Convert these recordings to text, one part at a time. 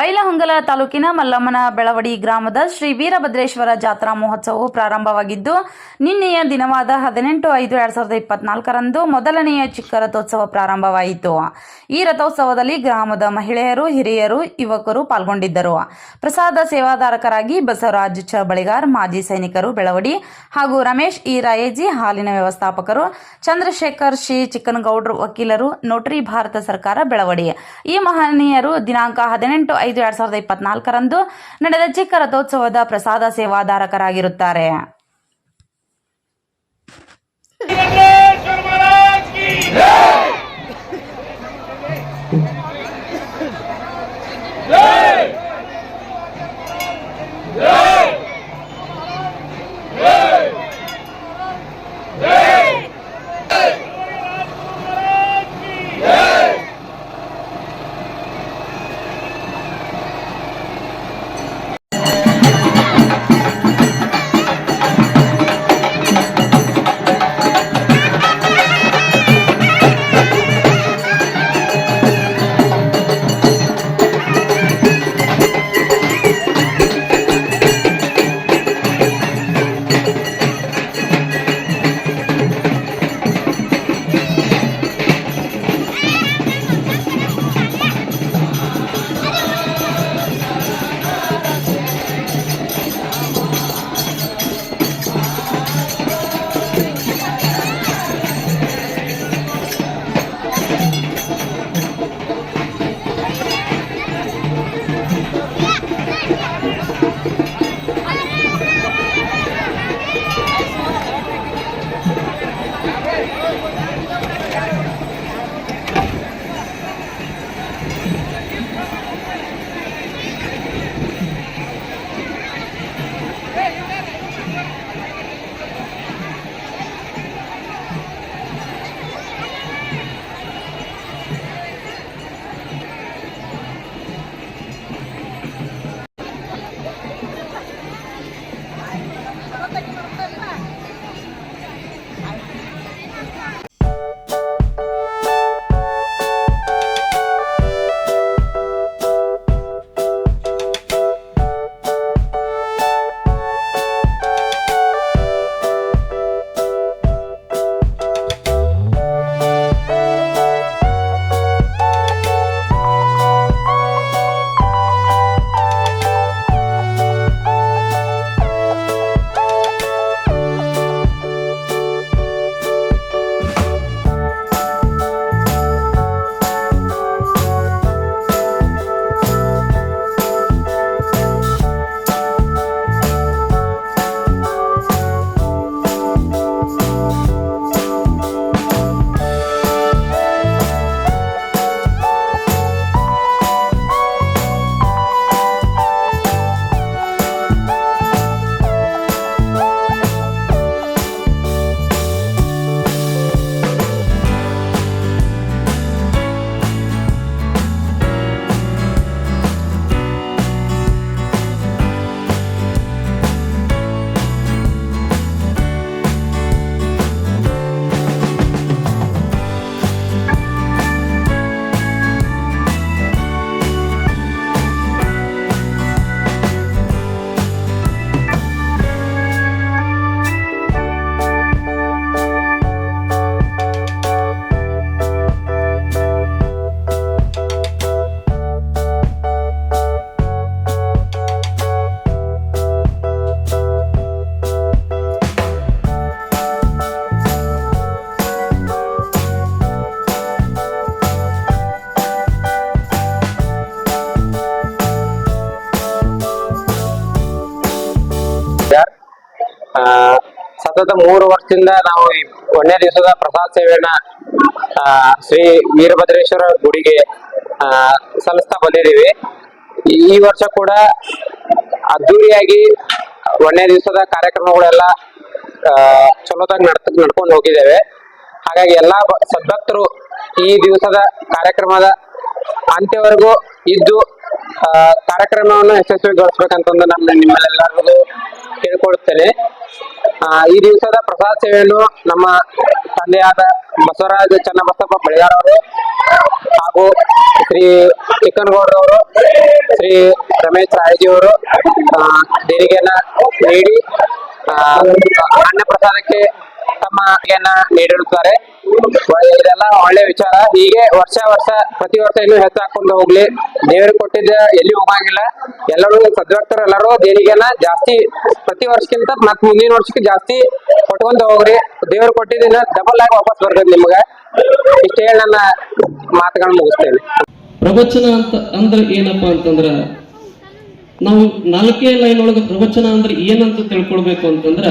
ಬೈಲಹೊಂಗಲ ತಾಲೂಕಿನ ಮಲ್ಲಮ್ಮನ ಬೆಳವಡಿ ಗ್ರಾಮದ ಶ್ರೀ ವೀರಭದ್ರೇಶ್ವರ ಜಾತ್ರಾ ಮಹೋತ್ಸವವು ಪ್ರಾರಂಭವಾಗಿದ್ದು, ನಿನ್ನೆಯ ದಿನವಾದ ಹದಿನೆಂಟು ಐದು ಎರಡ್ ಸಾವಿರದ ಇಪ್ಪತ್ನಾಲ್ಕರಂದು ಮೊದಲನೆಯ ಚಿಕ್ಕ ರಥೋತ್ಸವ ಪ್ರಾರಂಭವಾಯಿತು. ಈ ರಥೋತ್ಸವದಲ್ಲಿ ಗ್ರಾಮದ ಮಹಿಳೆಯರು, ಹಿರಿಯರು, ಯುವಕರು ಪಾಲ್ಗೊಂಡಿದ್ದರು. ಪ್ರಸಾದ ಸೇವಾದಾರಕರಾಗಿ ಬಸವರಾಜ್ ಬಳಿಗಾರ್ ಮಾಜಿ ಸೈನಿಕರು ಬೆಳವಡಿ ಹಾಗೂ ರಮೇಶ್ ಇ. ರಾಯೇಜಿ ಹಾಲಿನ ವ್ಯವಸ್ಥಾಪಕರು, ಚಂದ್ರಶೇಖರ್ ಶಿ ಚಿಕ್ಕನಗೌಡ್ರು ವಕೀಲರು, ನೋಟರಿ ಭಾರತ ಸರ್ಕಾರ ಬೆಳವಡಿ. ಈ ಮಹನೀಯರು ದಿನಾಂಕ ಹದಿನೆಂಟು ಐದು ಎರಡು ಸಾವಿರದ ಇಪ್ಪತ್ನಾಲ್ಕರಂದು ನಡೆದ ಚಿಕ್ಕ ರಥೋತ್ಸವದ ಪ್ರಸಾದ ಸೇವಾಧಾರಕರಾಗಿರುತ್ತಾರೆ Yeah! ಸತತ ಮೂರು ವರ್ಷದಿಂದ ನಾವು ಒಂದನೇ ದಿವಸದ ಪ್ರಸಾದ ಸೇವೆಯನ್ನ ಶ್ರೀ ವೀರಭದ್ರೇಶ್ವರ ಗುಡಿಗೆ ಸಲ್ಲಿಸ್ತಾ ಬಂದಿದ್ದೀವಿ. ಈ- ವರ್ಷ ಕೂಡ ಅದ್ದೂರಿಯಾಗಿ ಒಂದನೇ ದಿವಸದ ಕಾರ್ಯಕ್ರಮಗಳೆಲ್ಲ ಚಲೋದಾಗಿ ನಡ್ತ, ನಡ್ಕೊಂಡು ಹೋಗಿದ್ದೇವೆ. ಹಾಗಾಗಿ ಎಲ್ಲಾ ಸದ್ಭಕ್ತರು ಈ ದಿವಸದ ಕಾರ್ಯಕ್ರಮದ ಅಂತ್ಯವರೆಗೂ ಇದ್ದು ಕಾರ್ಯಕ್ರಮವನ್ನು ಯಶಸ್ವಿಗೊಳಿಸ್ಬೇಕಂತಂದು ನಾನು ನಿಮ್ಮೆಲ್ಲರಿಗೂ ಕೇಳ್ಕೊಳ್ತೇನೆ. ಈ ದಿವಸದ ಪ್ರಸಾದ ಸೇವೆಯನ್ನು ನಮ್ಮ ತಂದೆಯಾದ ಬಸವರಾಜ ಚನ್ನಬಸಪ್ಪ ಬೆಳಗಾರ್ ಅವರು ಹಾಗೂ ಶ್ರೀ ಚಿಕ್ಕನಗೌಡರವರು ಶ್ರೀ ರಮೇಶ್ ರಾಯಜಿ ಅವರು ದೇಣಿಗೆಯನ್ನ ನೀಡಿ ಅನ್ನ ಪ್ರಸಾದಕ್ಕೆ ತಮ್ಮ ನೀಡಿರುತ್ತಾರೆ. ಇದೆಲ್ಲ ಒಳ್ಳೆ ವಿಚಾರ. ಹೀಗೆ ವರ್ಷ ವರ್ಷ, ಪ್ರತಿ ವರ್ಷ ಇನ್ನು ಹೆಚ್ಚಾಕೊಂಡು ಹೋಗ್ಲಿ. ದೇವರು ಕೊಟ್ಟಿದ್ದ ಎಲ್ಲಿ ಹೋಗಂಗಿಲ್ಲ. ಎಲ್ಲರೂ ಸದ್ವರ್ತರು ಎಲ್ಲರೂ ದೇಣಿಗೆನ ಜಾಸ್ತಿ ಪ್ರತಿ ವರ್ಷಕ್ಕಿಂತ ಮತ್ ಮುಂದಿನ ವರ್ಷಕ್ಕೆ ಜಾಸ್ತಿ ಕೊಟ್ಕೊಂತ ಹೋಗ್ರಿ. ದೇವರು ಕೊಟ್ಟಿದ್ದಿನ ಡಬಲ್ ಆಗಿ ವಾಪಸ್ ಬರ್ತದೆ ನಿಮ್ಗೆ. ಇಷ್ಟ ಹೇಳಿ ನನ್ನ ಮಾತುಗಳನ್ನ ಮುಗಿಸ್ತೇನೆ. ಪ್ರವಚನ ಅಂತ ಅಂದ್ರೆ ಏನಪ್ಪಾ ಅಂತಂದ್ರ, ನಾವು ನಾಲ್ಕೇ ಲೈನ್ ಒಳಗೆ ಪ್ರವಚನ ಅಂದ್ರೆ ಏನಂತ ತಿಳ್ಕೊಳ್ಬೇಕು ಅಂತಂದ್ರ,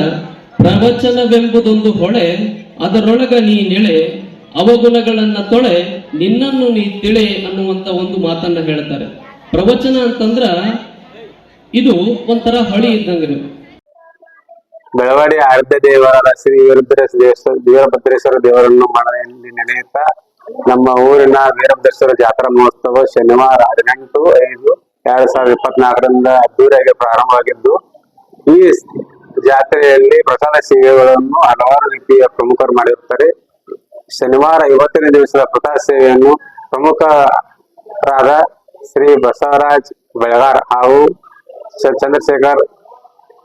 ಪ್ರವಚನವೆಂಬುದೊಂದು ಹೊಳೆ ಅದರೊಳಗ ನೀ ನೆಳೆ, ಅವಗುಣಗಳನ್ನ ತೊಳೆ, ನಿನ್ನನ್ನು ನೀ ತಿಳೆ ಅನ್ನುವಂತ ಒಂದು ಮಾತನ್ನ ಹೇಳ್ತಾರೆ. ಪ್ರವಚನ ಅಂತಂದ್ರ ಇದು ಒಂಥರ ಹಳಿ ಇದ್ದಂಗ್ರಿ ಬೆಳವಾಡಿ ಆರ್ಧ ದೇವರ ಶ್ರೀ ವೀರಭದ್ರೇಶ್ವರ ವೀರಭದ್ರೇಶ್ವರ ದೇವರನ್ನು ಮಳೆಯಲ್ಲಿ ನೆನೆಯುತ್ತಾ ನಮ್ಮ ಊರಿನ ವೀರಭದ್ರೇಶ್ವರ ಜಾತ್ರಾ ಮಹೋತ್ಸವ ಶನಿವಾರ ಹದಿನೆಂಟು, ಐದು, ಎರಡ್ ಸಾವಿರದ ಇಪ್ಪತ್ನಾಲ್ಕರಿಂದ ಅದ್ದೂರಿಯಾಗಿ ಪ್ರಾರಂಭವಾಗಿದ್ದು, ಈ ಜಾತ್ರೆಯಲ್ಲಿ ಪ್ರಸಾದ ಸೇವೆಗಳನ್ನು ಹಲವಾರು ರೀತಿಯ ಪ್ರಮುಖರು ಮಾಡಿರುತ್ತಾರೆ ಶನಿವಾರ ಇವತ್ತನೇ ದಿವಸದ ಪ್ರಸಾದ ಸೇವೆಯನ್ನು ಪ್ರಮುಖರಾದ ಶ್ರೀ ಬಸವರಾಜ್ ಬೆಳಗಾರ್ ಹಾಗೂ ಚಂದ್ರಶೇಖರ್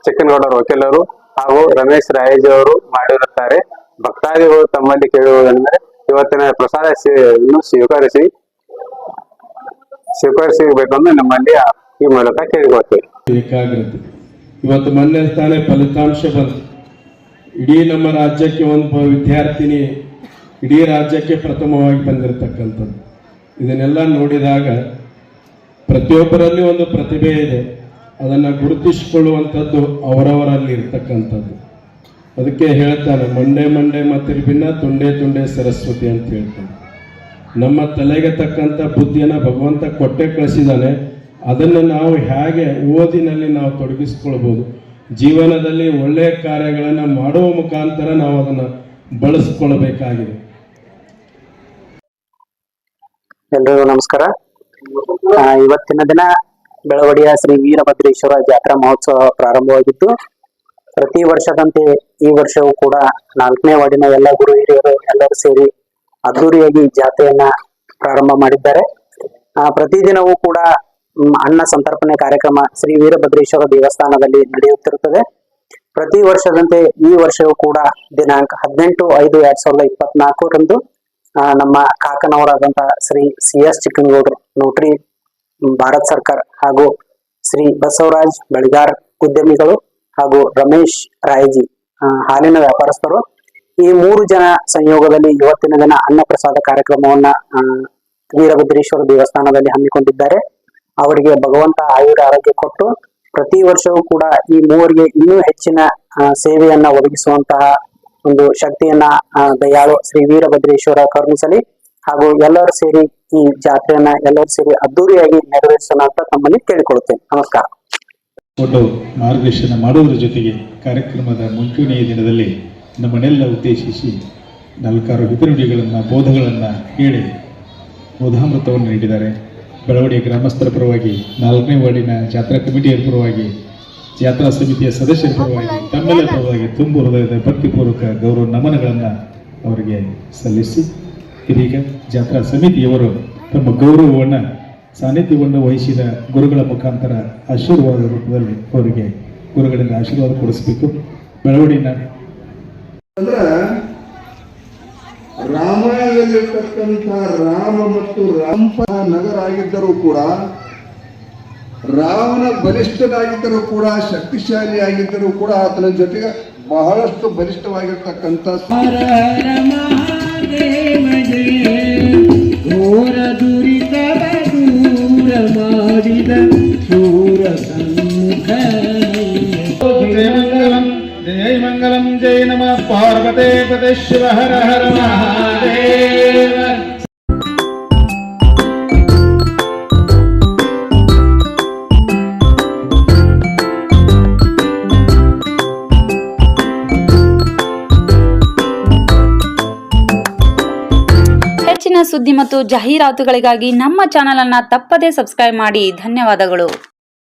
ಚಿಕ್ಕನಗೌಡರ ವಕೀಲರು ಹಾಗೂ ರಮೇಶ್ ರಾಯಜಿ ಅವರು ಮಾಡಿರುತ್ತಾರೆ. ಭಕ್ತಾದಿಗಳು ತಮ್ಮಲ್ಲಿ ಕೇಳುವುದೆಂದರೆ ಇವತ್ತಿನ ಪ್ರಸಾದ ಸೇವೆಯನ್ನು ಸ್ವೀಕರಿಸಿ ಸ್ವೀಕರಿಸಬೇಕೆಂದು ನಮ್ಮಲ್ಲಿ ಈ ಮೂಲಕ ಕೇಳಿಕೊಳ್ತೇವೆ ಇವತ್ತು ಮೊನ್ನೆ ತಾನೇ ಫಲಿತಾಂಶ ಬಂತು ಇಡೀ ನಮ್ಮ ರಾಜ್ಯಕ್ಕೆ ಒಂದು ವಿದ್ಯಾರ್ಥಿನಿ ಇಡೀ ರಾಜ್ಯಕ್ಕೆ ಪ್ರಥಮವಾಗಿ ಬಂದಿರತಕ್ಕಂಥದ್ದು. ಇದನ್ನೆಲ್ಲ ನೋಡಿದಾಗ ಪ್ರತಿಯೊಬ್ಬರಲ್ಲಿ ಒಂದು ಪ್ರತಿಭೆ ಇದೆ. ಅದನ್ನು ಗುರುತಿಸಿಕೊಳ್ಳುವಂಥದ್ದು ಅವರವರಲ್ಲಿ ಇರ್ತಕ್ಕಂಥದ್ದು. ಅದಕ್ಕೆ ಹೇಳ್ತಾನೆ, ಮಂಡೆ ಮಂಡೆ ಮತ್ತಿರ್ಬಿನ್ನ ತುಂಡೆ ತುಂಡೆ ಸರಸ್ವತಿ ಅಂತ ಹೇಳ್ತಾನೆ. ನಮ್ಮ ತಲೆಗೆ ತಕ್ಕಂಥ ಬುದ್ಧಿಯನ್ನು ಭಗವಂತ ಕೊಟ್ಟೆ ಕಳಿಸಿದ್ದಾನೆ. ಅದನ್ನು ನಾವು ಹೇಗೆ ಓದಿನಲ್ಲಿ ನಾವು ತೊಡಗಿಸ್ಕೊಳ್ಬೋದು? ಜೀವನದಲ್ಲಿ ಒಳ್ಳೆಯ ಕಾರ್ಯಗಳನ್ನು ಮಾಡುವ ಮುಖಾಂತರ ನಾವು ಅದನ್ನು ಬಳಸ್ಕೊಳ್ಬೇಕಾಗಿದೆ. ಎಲ್ರಿಗೂ ನಮಸ್ಕಾರ. ಇವತ್ತಿನ ದಿನ ಬೆಳವಡಿಯ ಶ್ರೀ ವೀರಭದ್ರೇಶ್ವರ ಜಾತ್ರಾ ಮಹೋತ್ಸವ ಪ್ರಾರಂಭವಾಗಿದ್ದು ಪ್ರತಿ ವರ್ಷದಂತೆ ಈ ವರ್ಷವೂ ಕೂಡ ನಾಲ್ಕನೇ ವಾರ್ಡಿನ ಎಲ್ಲ ಗುರು ಹಿರಿಯರು ಎಲ್ಲರೂ ಸೇರಿ ಅದ್ದೂರಿಯಾಗಿ ಜಾತ್ರೆಯನ್ನ ಪ್ರಾರಂಭ ಮಾಡಿದ್ದಾರೆ. ಪ್ರತಿದಿನವೂ ಕೂಡ ಅನ್ನ ಸಂತರ್ಪಣೆ ಕಾರ್ಯಕ್ರಮ ಶ್ರೀ ವೀರಭದ್ರೇಶ್ವರ ದೇವಸ್ಥಾನದಲ್ಲಿ ನಡೆಯುತ್ತಿರುತ್ತದೆ. ಪ್ರತಿ ವರ್ಷದಂತೆ ಈ ವರ್ಷವೂ ಕೂಡ ದಿನಾಂಕ ಹದಿನೆಂಟು, ಐದು, ಎರಡ್ ಸಾವಿರದ ಇಪ್ಪತ್ನಾಲ್ಕರಂದು ನಮ್ಮ ಕಾಕನವರಾದಂತಹ ಶ್ರೀ ಸಿ ಎಸ್ ಚಿಕ್ಕನಗೌಡರು, ನೋಟ್ರಿ ಭಾರತ್ ಸರ್ಕಾರ ಹಾಗೂ ಶ್ರೀ ಬಸವರಾಜ್ ಬೆಳಗಾರ್ ಉದ್ಯಮಿಗಳು ಹಾಗೂ ರಮೇಶ್ ರಾಯಜಿ ಹಾಲಿನ ವ್ಯಾಪಾರಸ್ಥರು. ಈ ಮೂರು ಜನ ಸಂಯೋಗದಲ್ಲಿ ಇವತ್ತಿನ ದಿನ ಅನ್ನ ಪ್ರಸಾದ ಕಾರ್ಯಕ್ರಮವನ್ನ ವೀರಭದ್ರೇಶ್ವರ ದೇವಸ್ಥಾನದಲ್ಲಿ ಹಮ್ಮಿಕೊಂಡಿದ್ದಾರೆ. ಅವರಿಗೆ ಭಗವಂತ ಆಯುರ ಆರೋಗ್ಯ ಕೊಟ್ಟು ಪ್ರತಿ ವರ್ಷವೂ ಕೂಡ ಈ ಮೂವರಿಗೆ ಇನ್ನೂ ಹೆಚ್ಚಿನ ಸೇವೆಯನ್ನ ಒದಗಿಸುವಂತಹ ಒಂದು ಶಕ್ತಿಯನ್ನ ದಯಾಳು ಶ್ರೀ ವೀರಭದ್ರೇಶ್ವರ ಕರುಣಿಸಲಿ. ಹಾಗೂ ಎಲ್ಲರೂ ಸೇರಿ ಈ ಜಾತ್ರೆಯನ್ನ ಎಲ್ಲರೂ ಸೇರಿ ಅದ್ದೂರಿಯಾಗಿ ನೆರವೇರಿಸೋಣ ಅಂತ ತಮ್ಮಲ್ಲಿ ಕೇಳಿಕೊಳ್ಳುತ್ತೇನೆ. ನಮಸ್ಕಾರ. ಮಾರ್ಗದರ್ಶನ ಮಾಡುವುದರ ಜೊತೆಗೆ ಕಾರ್ಯಕ್ರಮದ ಮುಂಚೂಣಿಯ ದಿನದಲ್ಲಿ ನಮ್ಮನ್ನೆಲ್ಲ ಉದ್ದೇಶಿಸಿ ನಾಲ್ಕಾರು ಹಿತನುಡಿಗಳನ್ನು, ಬೋಧಗಳನ್ನು ಹೇಳಿ ಬೋಧಾಮೃತವನ್ನು ನೀಡಿದ್ದಾರೆ. ಬೆಳವಡಿಯ ಗ್ರಾಮಸ್ಥರ ಪರವಾಗಿ, ನಾಲ್ಕನೇ ವಾರ್ಡಿನ ಜಾತ್ರಾ ಕಮಿಟಿಯ ಪರವಾಗಿ, ಜಾತ್ರಾ ಸಮಿತಿಯ ಸದಸ್ಯರ ಪರವಾಗಿ ತಮ್ಮೆಲ್ಲ ಪರವಾಗಿ ತುಂಬು ಹೃದಯದ ಭಕ್ತಿಪೂರ್ವಕ ಗೌರವ ನಮನಗಳನ್ನು ಅವರಿಗೆ ಸಲ್ಲಿಸಿ, ಇದೀಗ ಜಾತ್ರಾ ಸಮಿತಿಯವರು ತಮ್ಮ ಗೌರವವನ್ನು, ಸಾನ್ನಿಧ್ಯವನ್ನು ವಹಿಸಿದ ಗುರುಗಳ ಮುಖಾಂತರ ಆಶೀರ್ವಾದ ರೂಪದಲ್ಲಿ ಅವರಿಗೆ ಗುರುಗಳಿಂದ ಆಶೀರ್ವಾದ ಕೊಡಿಸಬೇಕು. ಬೆಳವಡಿನ ರಾಮಾಯಣದಲ್ಲಿರ್ತಕ್ಕಂಥ ರಾಮ ಮತ್ತು ರಾಮಪ ನಗರ ಆಗಿದ್ದರೂ ಕೂಡ ರಾವಣ ಬಲಿಷ್ಠನಾಗಿದ್ದರೂ ಕೂಡ ಶಕ್ತಿಶಾಲಿ ಆಗಿದ್ದರೂ ಕೂಡ ಆತನ ಜೊತೆಗೆ ಬಹಳಷ್ಟು ಬಲಿಷ್ಠವಾಗಿರ್ತಕ್ಕಂಥ ಘೋರ ದುರಿತ ದೂರ ಮಾಡಿದ ಶೂರ ಜಯ ಮಂಗಲಂ ಜಯ ಮಂಗಲಂ ಜಯ ನಮಃ. ಪಾರ್ವತೇ ಪದೇ ಶಿವ ಹರ ಹರ ಹೆಚ್ಚಿನ ಸುದ್ದಿ ಮತ್ತು ಜಾಹೀರಾತುಗಳಿಗಾಗಿ ನಮ್ಮ ಚಾನೆಲ್ ಅನ್ನ ತಪ್ಪದೇ ಸಬ್ಸ್ಕ್ರೈಬ್ ಮಾಡಿ. ಧನ್ಯವಾದಗಳು.